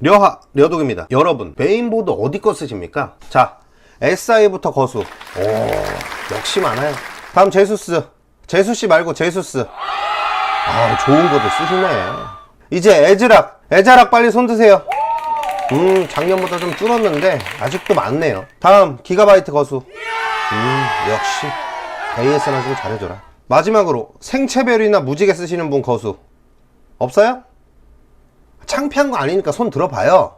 려하 려독입니다. 여러분 메인보드 어디 거 쓰십니까? 자 SI부터 거수. 오 역시 많아요. 다음 제수스. 제수씨 말고 제수스. 아 좋은 거도 쓰시네. 이제 에즈락. 에자락 빨리 손 드세요. 음 작년보다 좀 줄었는데 아직도 많네요. 다음 기가바이트 거수. 음 역시 AS나 좀 잘해줘라. 마지막으로 생체별이나 무지개 쓰시는 분 거수. 없어요? 창피한 거 아니니까 손 들어봐요.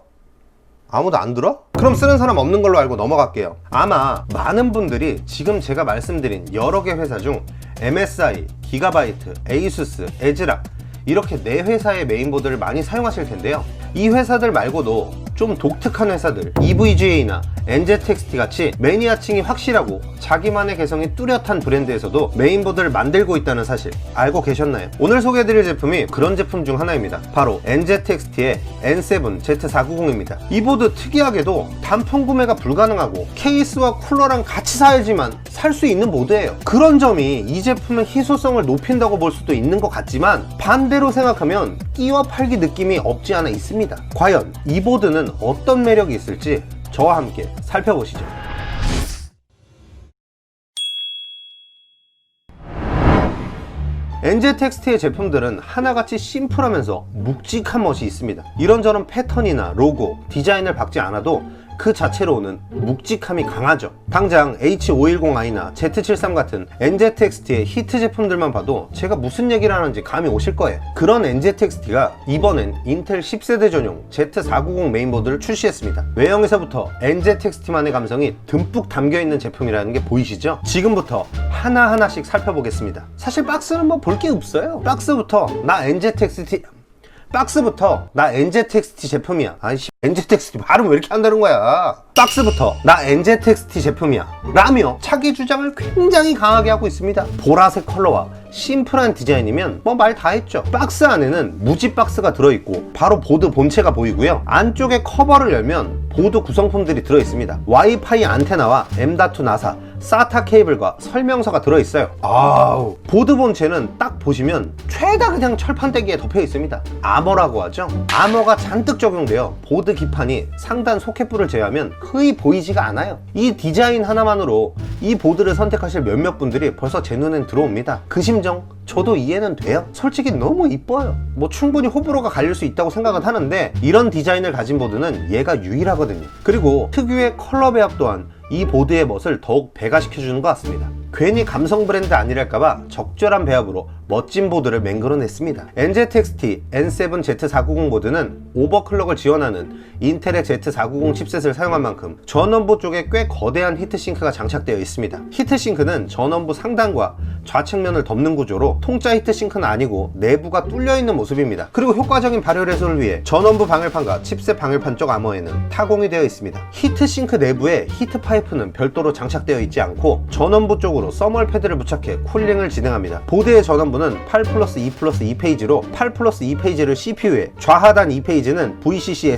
아무도 안 들어? 그럼 쓰는 사람 없는 걸로 알고 넘어갈게요. 아마 많은 분들이 지금 제가 말씀드린 여러 개 회사 중 MSI, 기가바이트, 에이수스, 에즈락 이렇게 네 회사의 메인보드를 많이 사용하실 텐데요. 이 회사들 말고도 좀 독특한 회사들 EVGA나 NZXT 같이 매니아층이 확실하고 자기만의 개성이 뚜렷한 브랜드에서도 메인보드를 만들고 있다는 사실 알고 계셨나요? 오늘 소개해드릴 제품이 그런 제품 중 하나입니다. 바로 NZXT의 N7 Z490입니다. 이 보드 특이하게도 단품 구매가 불가능하고 케이스와 쿨러랑 같이 사야지만 살 수 있는 보드예요. 그런 점이 이 제품의 희소성을 높인다고 볼 수도 있는 것 같지만 반대로 생각하면 끼워 팔기 느낌이 없지 않아 있습니다. 과연 이 보드는 어떤 매력이 있을지 저와 함께 살펴보시죠. NZXT의 제품들은 하나같이 심플하면서 묵직한 멋이 있습니다. 이런저런 패턴이나 로고, 디자인을 박지 않아도 그 자체로 오는 묵직함이 강하죠. 당장 H510i나 Z73 같은 NZXT의 히트 제품들만 봐도 제가 무슨 얘기를 하는지 감이 오실 거예요. 그런 NZXT가 이번엔 인텔 10세대 전용 Z490 메인보드를 출시했습니다. 외형에서부터 NZXT만의 감성이 듬뿍 담겨 있는 제품이라는 게 보이시죠? 지금부터 하나하나씩 살펴보겠습니다. 사실 박스는 뭐 볼 게 없어요. 박스부터 나 NZXT 박스부터 나 NZXT 제품이야. 아이씨 NZXT 발음 왜 이렇게 한다는 거야? 박스부터 나 NZXT 제품이야. 라며 차기 주장을 굉장히 강하게 하고 있습니다. 보라색 컬러와 심플한 디자인이면 뭐 말 다 했죠. 박스 안에는 무지 박스가 들어있고 바로 보드 본체가 보이고요. 안쪽에 커버를 열면 보드 구성품들이 들어있습니다. 와이파이 안테나와 M.2 나사 사타 케이블과 설명서가 들어있어요. 아우 보드 본체는 딱 보시면 최다 그냥 철판대기에 덮여 있습니다. 아머라고 하죠. 아머가 잔뜩 적용되어 보드 기판이 상단 소켓부를 제외하면 거의 보이지가 않아요. 이 디자인 하나만으로 이 보드를 선택하실 몇몇 분들이 벌써 제 눈엔 들어옵니다. 그 심정 저도 이해는 돼요. 솔직히 너무 이뻐요. 뭐 충분히 호불호가 갈릴 수 있다고 생각은 하는데 이런 디자인을 가진 보드는 얘가 유일하거든요. 그리고 특유의 컬러 배합 또한 이 보드의 멋을 더욱 배가시켜주는 것 같습니다. 괜히 감성 브랜드 아니랄까봐 적절한 배합으로 멋진 보드를 맹글어냈습니다. NZXT N7Z490 보드는 오버클럭을 지원하는 인텔의 Z490 칩셋을 사용한 만큼 전원부 쪽에 꽤 거대한 히트싱크가 장착되어 있습니다. 히트싱크는 전원부 상단과 좌측면을 덮는 구조로 통짜 히트싱크는 아니고 내부가 뚫려 있는 모습입니다. 그리고 효과적인 발열 해소를 위해 전원부 방열판과 칩셋 방열판 쪽 아머에는 타공이 되어 있습니다. 히트싱크 내부에 히트 파이프는 별도로 장착되어 있지 않고 전원부 쪽으로 서멀 패드를 부착해 쿨링을 진행합니다. 보드의 전원부는 8 플러스 2 플러스 2페이지로 8 플러스 2페이지를 CPU에 좌하단 2페이지는 VCC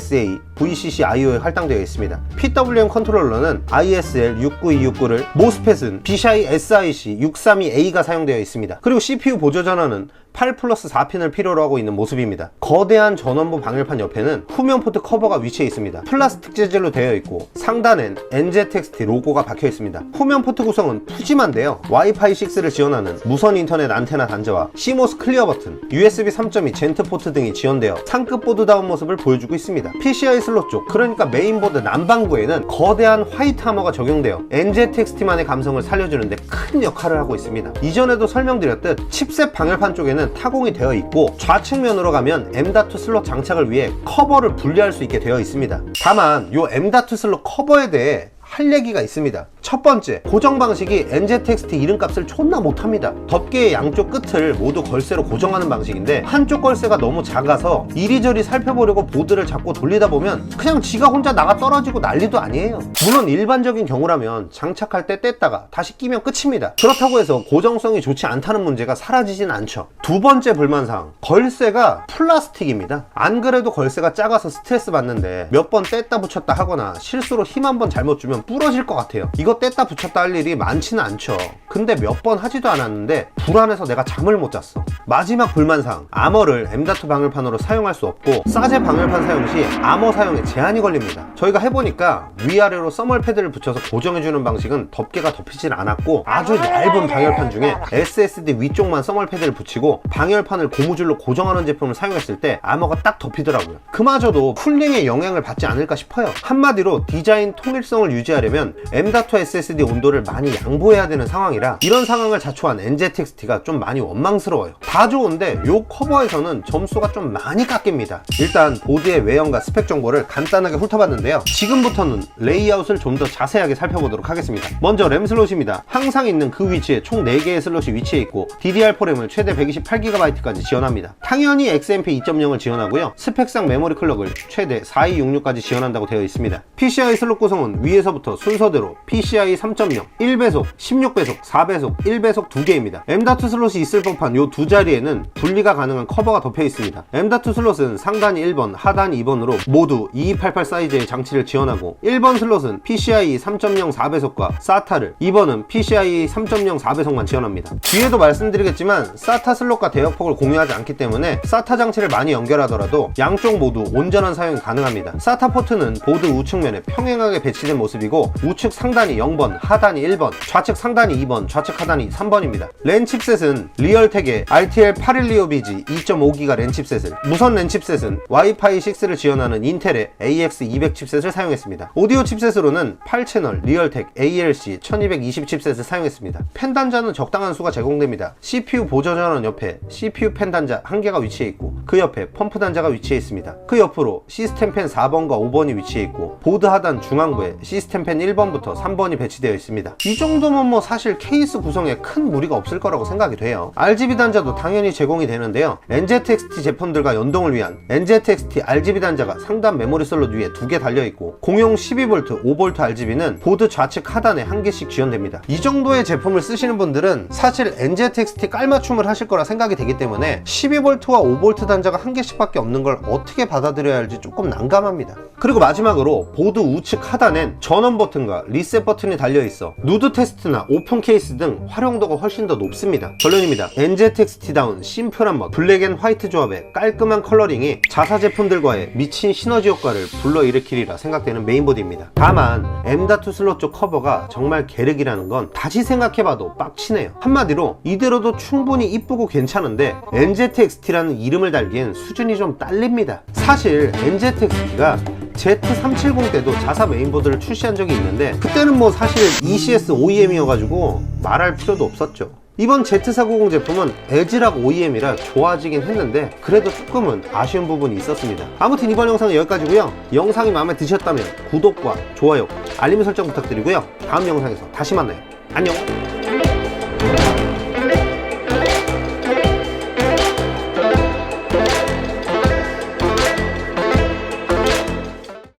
SA, VCC IO에 할당되어 있습니다. PWM 컨트롤러는 ISL 69269를 모스펫은 BCI SIC 632A가 사용되어 있습니다. 그리고 CPU 보조 전원은 8 플러스 4핀을 필요로 하고 있는 모습입니다. 거대한 전원부 방열판 옆에는 후면 포트 커버가 위치해 있습니다. 플라스틱 재질로 되어 있고 상단엔 NZXT 로고가 박혀 있습니다. 후면 포트 구성은 푸짐한데요. 와이파이 6를 지원하는 무선 인터넷 안테나 단자와 CMOS 클리어 버튼, USB 3.2 젠트 포트 등이 지원되어 상급 보드다운 모습을 보여주고 있습니다. PCI 슬롯 쪽, 그러니까 메인보드 남방구에는 거대한 화이트 하머가 적용되어 NZXT만의 감성을 살려주는데 큰 역할을 하고 있습니다. 이전에도 설명드렸듯 칩셋 방열판 쪽에는 타공이 되어 있고 좌측면으로 가면 M.2 슬롯 장착을 위해 커버를 분리할 수 있게 되어 있습니다. 다만 이 M.2 슬롯 커버에 대해 할 얘기가 있습니다. 첫 번째, 고정 방식이 NZXT 이름값을 존나 못합니다. 덮개의 양쪽 끝을 모두 걸쇠로 고정하는 방식인데 한쪽 걸쇠가 너무 작아서 이리저리 살펴보려고 보드를 잡고 돌리다 보면 그냥 지가 혼자 나가 떨어지고 난리도 아니에요. 물론 일반적인 경우라면 장착할 때 뗐다가 다시 끼면 끝입니다. 그렇다고 해서 고정성이 좋지 않다는 문제가 사라지진 않죠. 두 번째 불만사항, 걸쇠가 플라스틱입니다. 안 그래도 걸쇠가 작아서 스트레스 받는데 몇 번 뗐다 붙였다 하거나 실수로 힘 한 번 잘못 주면 부러질 것 같아요. 이거 뗐다 붙였다 할 일이 많지는 않죠. 근데 몇 번 하지도 않았는데 불안해서 내가 잠을 못 잤어 마지막 불만사항. 아머를 M.2 방열판으로 사용할 수 없고 싸제 방열판 사용 시 아머 사용에 제한이 걸립니다. 저희가 해보니까 위아래로 써멀 패드를 붙여서 고정해주는 방식은 덮개가 덮이질 않았고 아주 얇은 방열판 중에 SSD 위쪽만 써멀 패드를 붙이고 방열판을 고무줄로 고정하는 제품을 사용했을 때 아머가 딱 덮이더라고요. 그마저도 쿨링에 영향을 받지 않을까 싶어요. 한마디로 디자인 통일성을 유지하려면 M.2 SSD 온도를 많이 양보해야 되는 상황이라 이런 상황을 자초한 NZXT가 좀 많이 원망스러워요 다 좋은데 요 커버에서는 점수가 좀 많이 깎입니다. 일단 보드의 외형과 스펙 정보를 간단하게 훑어봤는데요. 지금부터는 레이아웃을 좀 더 자세하게 살펴보도록 하겠습니다. 먼저 램 슬롯입니다. 항상 있는 그 위치에 총 4개의 슬롯이 위치해 있고 DDR4 램을 최대 128GB까지 지원합니다. 당연히 XMP 2.0을 지원하고요. 스펙상 메모리 클럭을 최대 4266까지 지원한다고 되어 있습니다. PCI 슬롯 구성은 위에서부터 순서대로 PCI 3.0, 1배속, 16배속, 4배속, 1배속 두 개입니다. M.2 슬롯이 있을 법한 요두 자리 에는 분리가 가능한 커버가 덮여 있습니다. M.2 슬롯은 상단이 1번, 하단이 2번으로 모두 2288 사이즈의 장치를 지원하고 1번 슬롯은 PCI 3.0 4배속과 SATA를 2번은 PCI 3.0 4배속만 지원합니다. 뒤에도 말씀드리겠지만 SATA 슬롯과 대역폭을 공유하지 않기 때문에 SATA 장치를 많이 연결하더라도 양쪽 모두 온전한 사용이 가능합니다. SATA 포트는 보드 우측면에 평행하게 배치된 모습이고 우측 상단이 0번, 하단이 1번, 좌측 상단이 2번, 좌측 하단이 3번입니다. 랜 칩셋은 리얼텍의 RTL812BG 2.5기가 랜 칩셋을 무선 랜 칩셋은 와이파이 6를 지원하는 인텔의 AX200 칩셋을 사용했습니다. 오디오 칩셋으로는 8채널 리얼텍 ALC 1220 칩셋을 사용했습니다. 펜 단자는 적당한 수가 제공됩니다. CPU 보조 전원 옆에 CPU 펜 단자 한 개가 위치해 있고 그 옆에 펌프 단자가 위치해 있습니다. 그 옆으로 시스템 펜 4번과 5번이 위치해 있고 보드 하단 중앙부에 시스템 펜 1번부터 3번이 배치되어 있습니다. 이 정도면 뭐 사실 케이스 구성에 큰 무리가 없을 거라고 생각이 돼요. RGB 단자도 당연히 제공이 되는데요 NZXT 제품들과 연동을 위한 NZXT RGB 단자가 상단 메모리 슬롯 위에 두 개 달려 있고 공용 12V, 5V RGB는 보드 좌측 하단에 한 개씩 지원됩니다. 이 정도의 제품을 쓰시는 분들은 사실 NZXT 깔맞춤을 하실 거라 생각이 되기 때문에 12V와 5V 단자가 한 개씩밖에 없는 걸 어떻게 받아들여야 할지 조금 난감합니다. 그리고 마지막으로 보드 우측 하단엔 전원 버튼과 리셋 버튼이 달려 있어 누드 테스트나 오픈 케이스 등 활용도가 훨씬 더 높습니다. 결론입니다. NZXT다운 심플한 멋, 블랙 앤 화이트 조합의 깔끔한 컬러링이 자사 제품들과의 미친 시너지 효과를 불러일으키리라 생각되는 메인보드입니다. 다만 M.2 슬롯 쪽 커버가 정말 계륵이라는 건 다시 생각해봐도 빡치네요. 한마디로 이대로도 충분히 이쁘고 괜찮은데 NZXT라는 이름을 달기엔 수준이 좀 딸립니다. 사실 NZXT가 Z370 때도 자사 메인보드를 출시한 적이 있는데 그때는 뭐 사실 ECS OEM이어가지고 말할 필요도 없었죠. 이번 Z490 제품은 에즈락 OEM이라 좋아지긴 했는데 그래도 조금은 아쉬운 부분이 있었습니다. 아무튼 이번 영상은 여기까지고요. 영상이 마음에 드셨다면 구독과 좋아요, 알림 설정 부탁드리고요. 다음 영상에서 다시 만나요. 안녕!